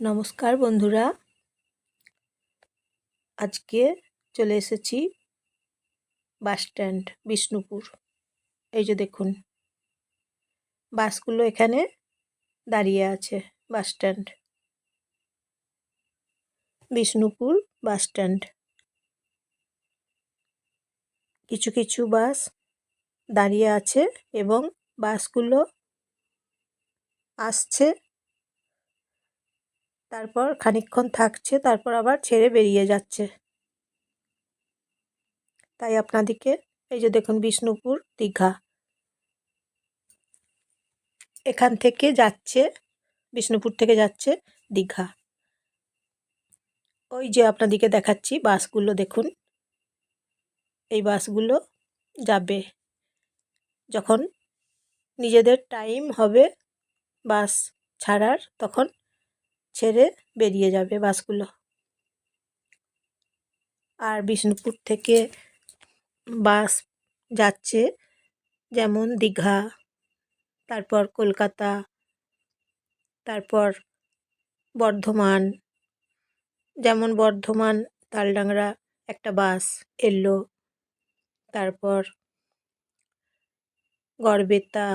নমস্কার বন্ধুরা। আজকে চলে এসেছি বাস স্ট্যান্ড, বিষ্ণুপুর। এই যে দেখুন, বাসগুলো এখানে দাঁড়িয়ে আছে, bus stand. Bishnupur bus stand. কিছু কিছু বাস দাঁড়িয়ে আছে এবং বাসগুলো আসছে তারপর খানিকক্ষণ থাকছে, তারপর আবার ছেড়ে বেরিয়ে যাচ্ছে। তাই আপনাদেরকে এই যে দেখুন বিষ্ণুপুর দীঘা। এখান থেকে যাচ্ছে, বিষ্ণুপুর থেকে যাচ্ছে দীঘা। ওই যে আপনাদেরকে দেখাচ্ছি বাসগুলো, দেখুন। এই বাসগুলো যাবে। যখন নিজেদের টাইম হবে বাস ছাড়ার, তখন ছেড়ে বেরিয়ে যাবে বাসগুলো। আর বিষ্ণুপুর থেকে বাস যাচ্ছে যেমন দীঘা, তারপর কলকাতা, তারপর বর্ধমান। যেমন বর্ধমান, তালডাংরা একটা বাস এলো, তারপর গড়বেতা,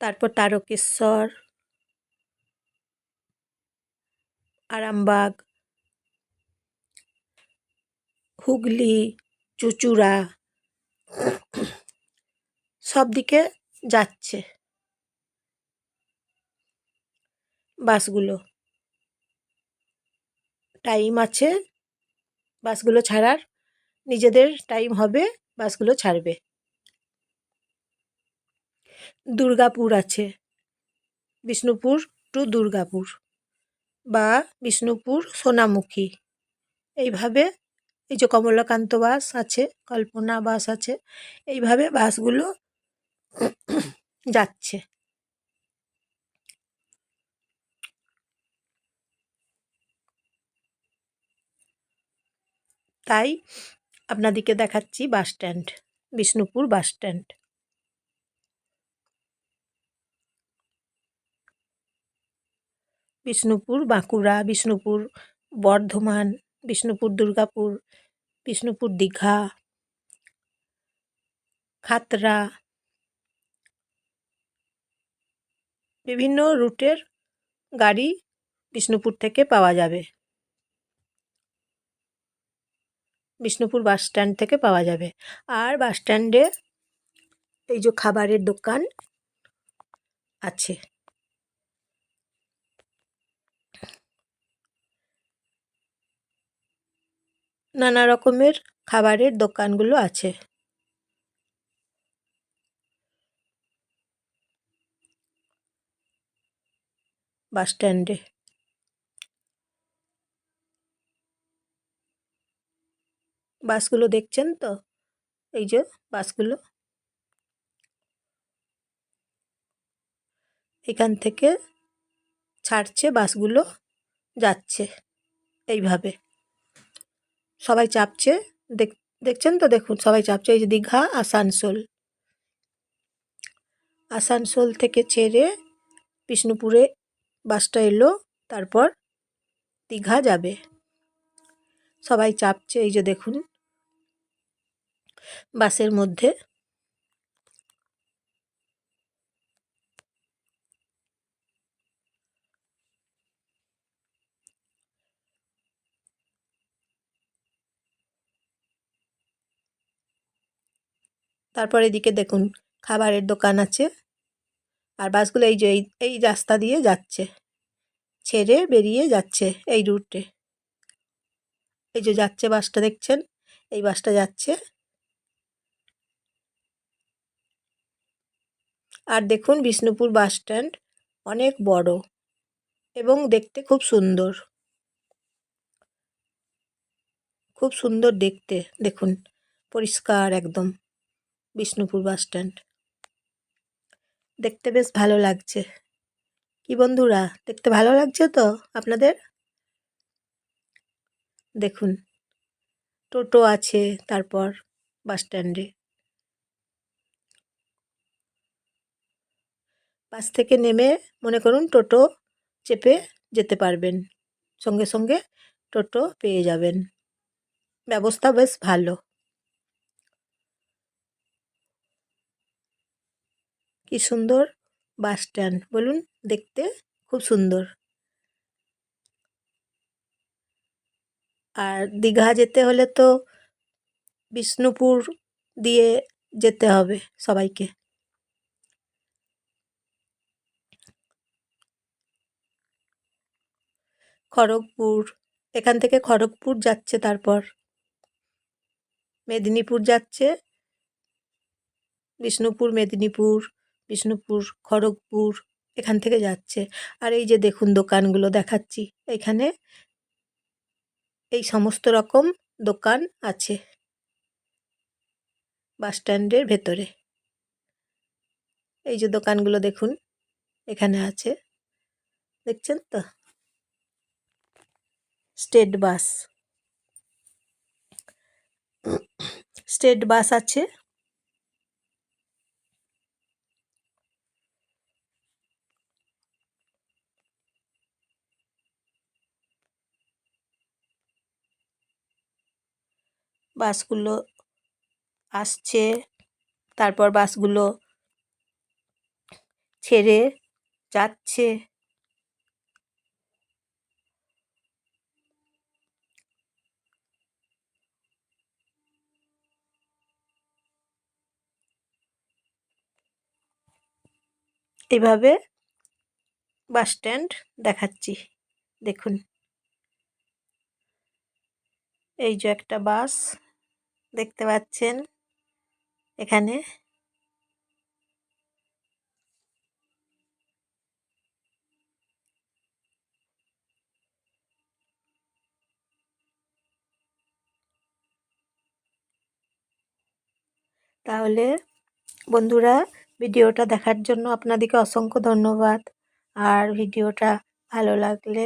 তারপর তারকেশ্বর আরামবাগ, হুগলি, চুচুড়া, সব দিকে যাচ্ছে বাসগুলো। টাইম আছে, বাসগুলো ছাড়ার। নিজেদের টাইম হবে, বাসগুলো ছাড়বে। দুর্গাপুর আছে, বিষ্ণুপুর টু দুর্গাপুর। বা বিষ্ণুপুর সোনামুখী। এইভাবে এই যে কমলাকান্ত বাস আছে, কল্পনা বাস আছে, এইভাবে বাসগুলো যাচ্ছে। তাই আপনাদেরকে দেখাচ্ছি bus stand, Bishnupur bus stand. Bishnupur, Bankura, Bishnupur Bardhaman, Bishnupur Durgapur, Bishnupur Digha Khatra বিভিন্ন রুটের গাড়ি বিষ্ণুপুর থেকে পাওয়া যাবে। বিষ্ণুপুর বাস স্ট্যান্ড থেকে পাওয়া যাবে। আর বাস স্ট্যান্ডে এই যে খাবারের দোকান আছে। নানা রকমের খাবারের দোকানগুলো আছে। বাস স্ট্যান্ডে। বাসগুলো দেখছেন তো? এই যে বাসগুলো। এখান থেকে ছাড়ছে বাসগুলো, যাচ্ছে এইভাবে। সবাই চাপছে। দেখ, দেখছেন তো? দেখুন, সবাই চাপছে। এই যে দীঘা, আসানসোল। আসানসোল থেকে ছেড়ে বিষ্ণুপুরে বাসটা এলো, তারপর দীঘা যাবে। সবাই চাপছে, এই যে দেখুন, বাসের মধ্যে। তারপর এদিকে দেখুন, খাবারের দোকান আছে। আর বাসগুলো এই যে, এই রাস্তা দিয়ে যাচ্ছে। ছেড়ে বেরিয়ে যাচ্ছে এই রুটে। এই যে যাচ্ছে বাসটা, দেখছেন? এই বাসটা যাচ্ছে। আর দেখুন বিষ্ণুপুর বাস স্ট্যান্ড অনেক বড় এবং দেখতে খুব সুন্দর। খুব সুন্দর দেখতে, দেখুন, পরিষ্কার একদম। Bishnupur bus stand. দেখতে বেশ ভালো লাগছে। কি বন্ধুরা, দেখতে ভালো লাগছে তো আপনাদের? দেখুন, টোটো আছে তারপর বাস স্ট্যান্ডে। বাস থেকে নেমে মনে করুন টোটো চেপে যেতে পারবেন। সঙ্গে সঙ্গে টোটো পেয়ে যাবেন। ব্যবস্থা বেশ ভালো। কি সুন্দর বাস স্ট্যান্ড। বলুন, দেখতে খুব সুন্দর। আর দীঘা যেতে হলে তো বিষ্ণুপুর দিয়ে যেতে হবে সবাইকে। খড়গপুর, এখান থেকে খড়গপুর যাচ্ছে তারপর। মেদিনীপুর যাচ্ছে, বিষ্ণুপুর, মেদিনীপুর বিষ্ণুপুর, খড়গপুর এখান থেকে যাচ্ছে। আর এই যে দেখুন দোকানগুলো দেখাচ্ছি, এখানে এই সমস্ত রকম দোকান আছে বাস স্ট্যান্ডের ভেতরে। এই যে দোকানগুলো দেখুন, এখানে আছে। দেখছেন তো? State bus. স্টেট বাস আছে। বাসগুলো আসছে। তারপর বাসগুলো ছেড়ে যাচ্ছে। এভাবে বাস স্ট্যান্ড দেখাচ্ছি। দেখুন। এই যে একটা বাস। দেখতে পাচ্ছেন এখানে। তাহলে বন্ধুরা, ভিডিওটা দেখার জন্য আপনাদেরকে অসংখ্য ধন্যবাদ। আর ভিডিওটা ভালো লাগলে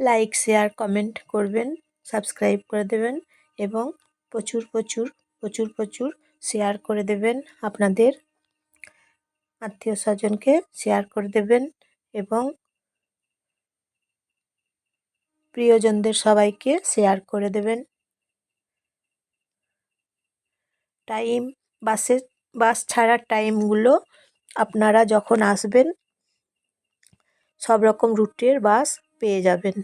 লাইক, শেয়ার, কমেন্ট করবেন, সাবস্ক্রাইব করে দেবেন। এবং প্রচুর প্রচুর প্রচুর প্রচুর শেয়ার করে দেবেন আপনাদের। আত্মীয় স্বজনকে শেয়ার করে দেবেন এবং প্রিয়জনদের সবাইকে শেয়ার করে দেবেন। টাইম বাসে বাস ছাড়ার টাইমগুলো আপনারা যখন আসবেন, সব রকম রুটের বাস পেয়ে যাবেন।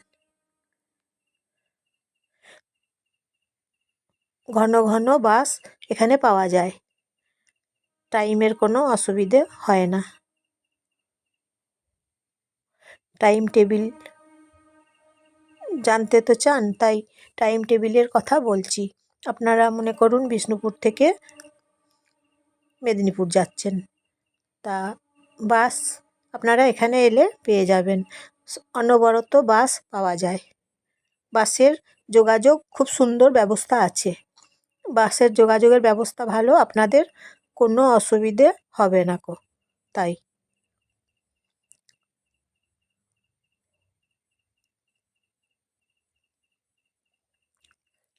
ঘন ঘন বাস এখানে পাওয়া যায়। টাইমের কোনো অসুবিধে হয় না। টাইম টেবিল জানতে তো চান, তাই টাইম টেবিলের কথা বলছি। আপনারা মনে করুন বিষ্ণুপুর থেকে মেদিনীপুর যাচ্ছেন। তা বাস আপনারা এখানে এলে পেয়ে যাবেন। অনবরত বাস পাওয়া যায়। বাসের যোগাযোগ খুব সুন্দর ব্যবস্থা আছে। বাসের যোগাযোগের ব্যবস্থা ভালো, আপনাদের কোনো অসুবিধে হবে না কো, তাই।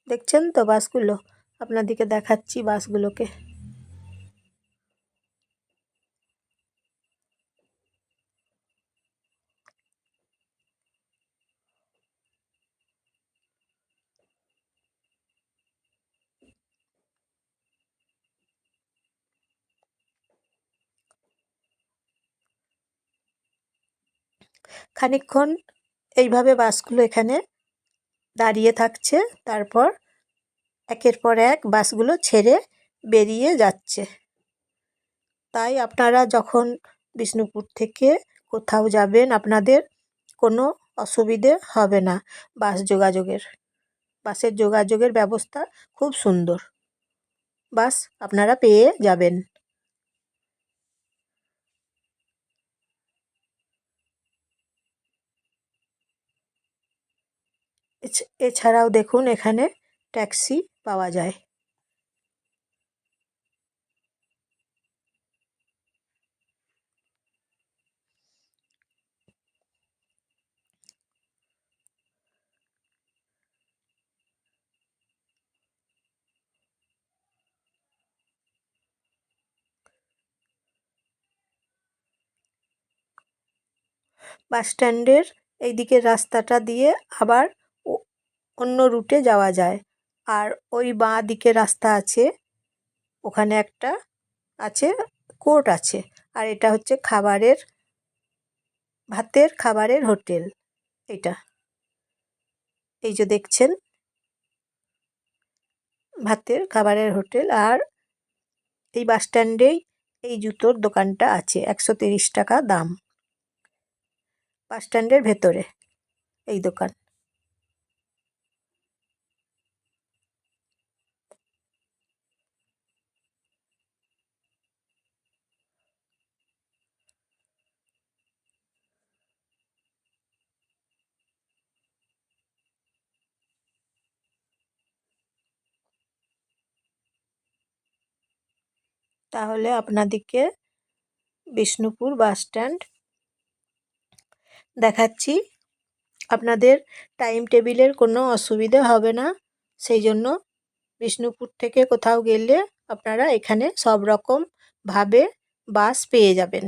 দেখছেন তো বাসগুলো? আপনাদেরকে দেখাচ্ছি বাসগুলোকে। খানিকক্ষণ এইভাবে বাসগুলো এখানে দাঁড়িয়ে থাকছে। তারপর একের পর এক বাসগুলো ছেড়ে বেরিয়ে যাচ্ছে। তাই আপনারা যখন বিষ্ণুপুর থেকে কোথাও যাবেন, আপনাদের কোনো অসুবিধে হবে না বাস যোগাযোগের। বাসের যোগাযোগের ব্যবস্থা খুব সুন্দর। বাস আপনারা পেয়ে যাবেন। এছাড়াও দেখুন এখানে ট্যাক্সি পাওয়া যায়। বাস স্ট্যান্ডের এইদিকে রাস্তাটা দিয়ে আবার অন্য রুটে যাওয়া যায়। আর ওই বাঁ দিকে রাস্তা আছে, ওখানে একটা আছে কোর্ট আছে। আর এটা হচ্ছে খাবারের, ভাতের খাবারের হোটেল এটা এই যে দেখছেন, ভাতের খাবারের হোটেল আর এই বাস স্ট্যান্ডেই এই জুতোর দোকানটা আছে, একশো টাকা দাম। বাস স্ট্যান্ডের ভেতরে, এই দোকান। তাহলে আপনাদেরকে বিষ্ণুপুর বাস স্ট্যান্ড দেখাচ্ছি। আপনাদের টাইম টেবিলের কোনো অসুবিধা হবে না সেই জন্য বিষ্ণুপুর থেকে কোথাও গেলে আপনারা এখানে সব রকম ভাবে বাস পেয়ে যাবেন।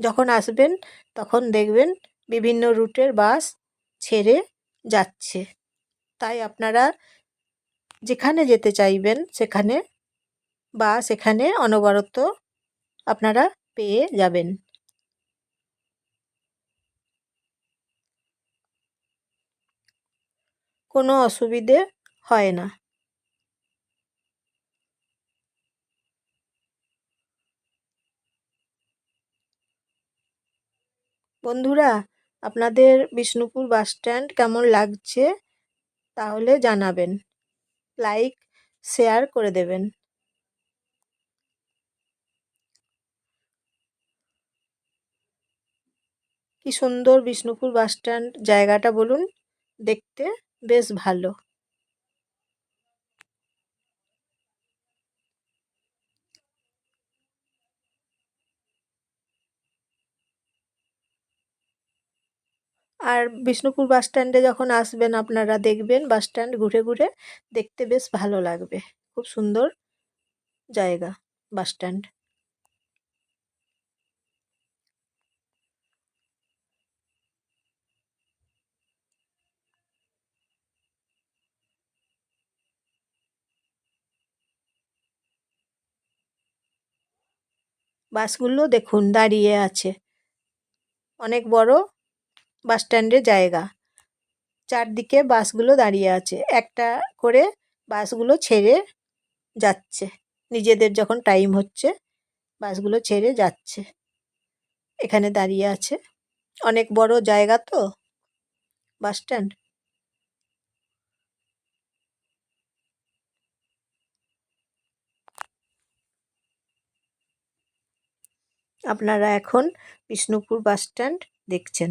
যখন আসবেন তখন দেখবেন বিভিন্ন রুটের বাস ছেড়ে যাচ্ছে। তাই আপনারা যেখানে যেতে চাইবেন সেখানে বাস এখানে অনবরত আপনারা পেয়ে যাবেন। কোনো অসুবিধে হয় না। বন্ধুরা, আপনাদের বিষ্ণুপুর বাস স্ট্যান্ড কেমন লাগছে তাহলে জানাবেন। লাইক, শেয়ার করে দেবেন। কি সুন্দর বিষ্ণুপুর বাস স্ট্যান্ড জায়গাটা বলুন, দেখতে বেশ ভালো। আর বিষ্ণুপুর বাস স্ট্যান্ডে যখন আসবেন আপনারা দেখবেন বাস স্ট্যান্ড ঘুরে ঘুরে দেখতে বেশ ভালো লাগবে। খুব সুন্দর জায়গা বাস স্ট্যান্ড। বাসগুলো দেখুন, দাঁড়িয়ে আছে। অনেক বড় বাস স্ট্যান্ডের জায়গা। চারদিকে বাসগুলো দাঁড়িয়ে আছে। একটা করে বাসগুলো ছেড়ে যাচ্ছে। নিজেদের যখন টাইম হচ্ছে, বাসগুলো ছেড়ে যাচ্ছে। এখানে দাঁড়িয়ে আছে। অনেক বড় জায়গা তো বাস স্ট্যান্ড আপনারা এখন বিষ্ণুপুর বাস স্ট্যান্ড দেখছেন।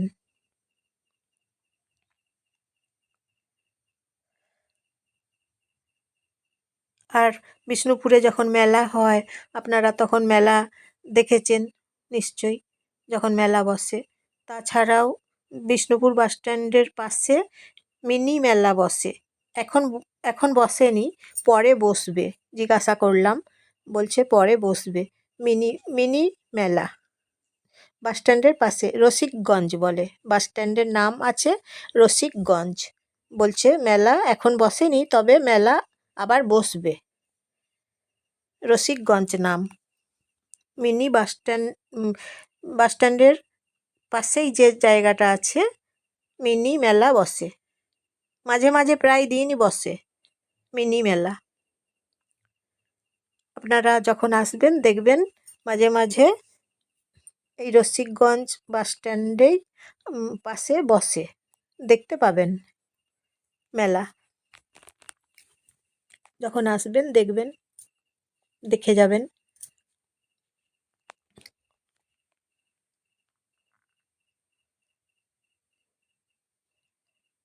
আর বিষ্ণুপুরে যখন মেলা হয়, আপনারা তখন মেলা দেখেছেন নিশ্চয়ই, যখন মেলা বসে। তাছাড়াও বিষ্ণুপুর বাস স্ট্যান্ডের পাশে মিনি মেলা বসে। এখন এখন বসেনি, পরে বসবে, জিজ্ঞাসা করলাম, বলছে পরে বসবে। মিনি মিনি মেলা। বাস স্ট্যান্ডের পাশে রসিকগঞ্জ বলে। বাস স্ট্যান্ডের নাম আছে রসিকগঞ্জ। বলছে, মেলা এখন বসেনি, তবে মেলা আবার বসবে। রসিকগঞ্জ নাম। মিনি বাস স্ট্যান্ড বাস স্ট্যান্ডের পাশেই যে জায়গাটা আছে, মিনি মেলা বসে। মাঝে মাঝে প্রায় দিনই বসে মিনি মেলা। আপনারা যখন আসবেন, দেখবেন মাঝে মাঝে এই রসিকগঞ্জ বাস স্ট্যান্ডেই পাশে বসে দেখতে পাবেন মেলা। যখন আসবেন, দেখবেন, দেখে যাবেন।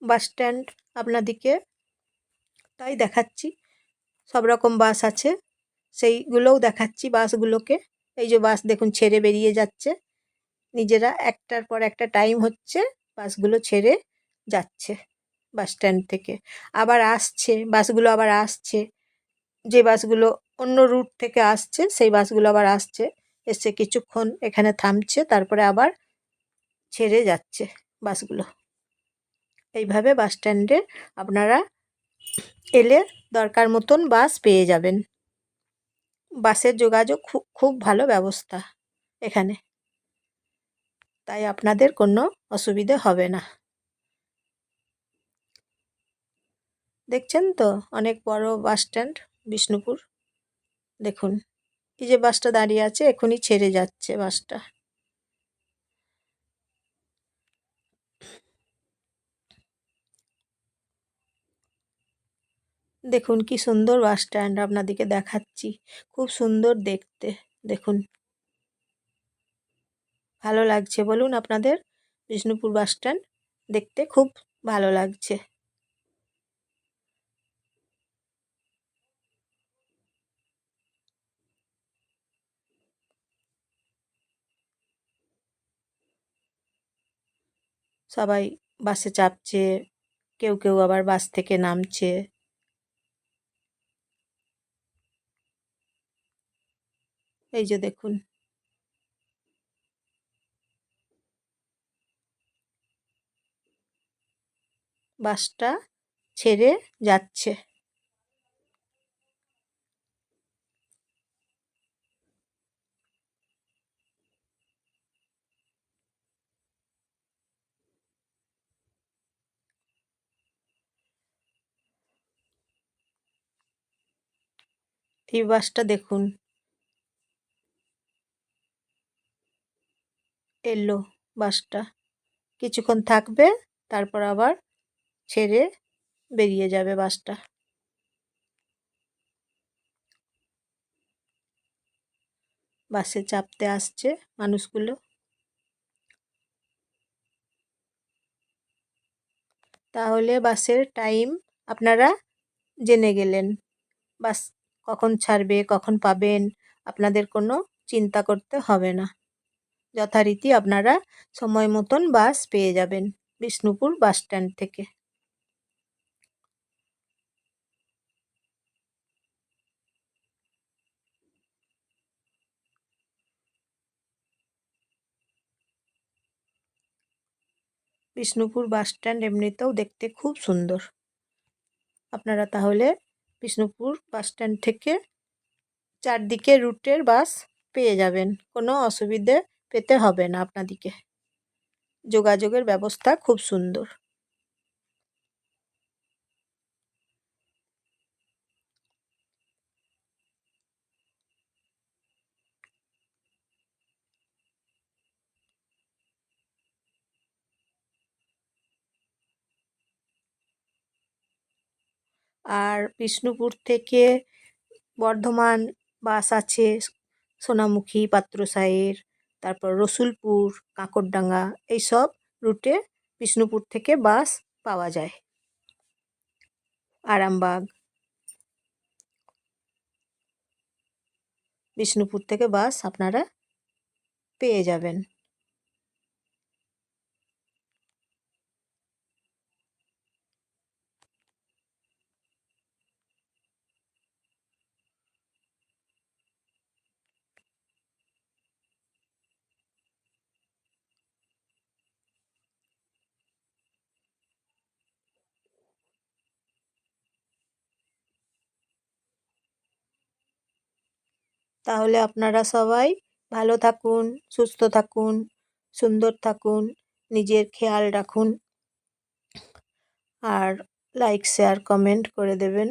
বাস স্ট্যান্ড আপনাদেরকে তাই দেখাচ্ছি। সব রকম বাস আছে। সেইগুলোও দেখাচ্ছি বাসগুলোকে। এই যে বাস দেখুন ছেড়ে বেরিয়ে যাচ্ছে। নিজেরা একটার পর একটা টাইম হচ্ছে বাসগুলো ছেড়ে যাচ্ছে বাস স্ট্যান্ড থেকে। আবার আসছে, বাসগুলো আবার আসছে। যে বাসগুলো অন্য রুট থেকে আসছে, সেই বাসগুলো আবার আসছে। এসে কিছুক্ষণ এখানে থামছে, তারপরে আবার ছেড়ে যাচ্ছে বাসগুলো। এইভাবে বাস স্ট্যান্ডে আপনারা এলে দরকার মতন বাস পেয়ে যাবেন। বাসের যোগাযোগ খুব খুব ভালো ব্যবস্থা এখানে। তাই আপনাদের কোনো অসুবিধে হবে না। দেখছেন তো? অনেক বড় বাস স্ট্যান্ড, বিষ্ণুপুর। দেখুন, এই যে বাসটা দাঁড়িয়ে আছে, এখনই ছেড়ে যাচ্ছে বাসটা। দেখুন কি সুন্দর বাস স্ট্যান্ড আপনাদেরকে দেখাচ্ছি। খুব সুন্দর দেখতে, দেখুন। ভালো লাগছে বলুন আপনাদের? বিষ্ণুপুর বাস স্ট্যান্ড দেখতে খুব ভালো লাগছে। সবাই বাসে চাপছে, কেউ কেউ আবার বাস থেকে নামছে। এই যে দেখুন। বাসটা ছেড়ে যাচ্ছে। এই বাসটা দেখুন। এলো বাসটা। কিছুক্ষণ থাকবে, তারপর আবার ছেড়ে বেরিয়ে যাবে বাসটা। বাসে চাপতে আসছে মানুষগুলো। তাহলে বাসের টাইম আপনারা জেনে গেলেন। বাস কখন ছাড়বে, কখন পাবেন, আপনাদের কোনো চিন্তা করতে হবে না। যথারীতি আপনারা সময় মতন বাস পেয়ে যাবেন বিষ্ণুপুর বাস স্ট্যান্ড থেকে। বিষ্ণুপুর বাস স্ট্যান্ড এমনিতেও দেখতে খুব সুন্দর। আপনারা তাহলে বিষ্ণুপুর বাস স্ট্যান্ড থেকে চারদিকে রুটের বাস পেয়ে যাবেন। কোনো অসুবিধে পেতে হবে না আপনাদিকে। যোগাযোগের ব্যবস্থা খুব সুন্দর। আর বিষ্ণুপুর থেকে বর্ধমান বাস আছে, সোনামুখী, পাত্রসাহের। তারপর রসুলপুর, কাঁকরডাঙ্গা এইসব রুটে বিষ্ণুপুর থেকে বাস পাওয়া যায়। আরামবাগ। বিষ্ণুপুর থেকে বাস আপনারা পেয়ে যাবেন। তাহলে আপনারা সবাই ভালো থাকুন, সুস্থ থাকুন, সুন্দর থাকুন, নিজের খেয়াল রাখুন। আর লাইক শেয়ার কমেন্ট করে দেবেন।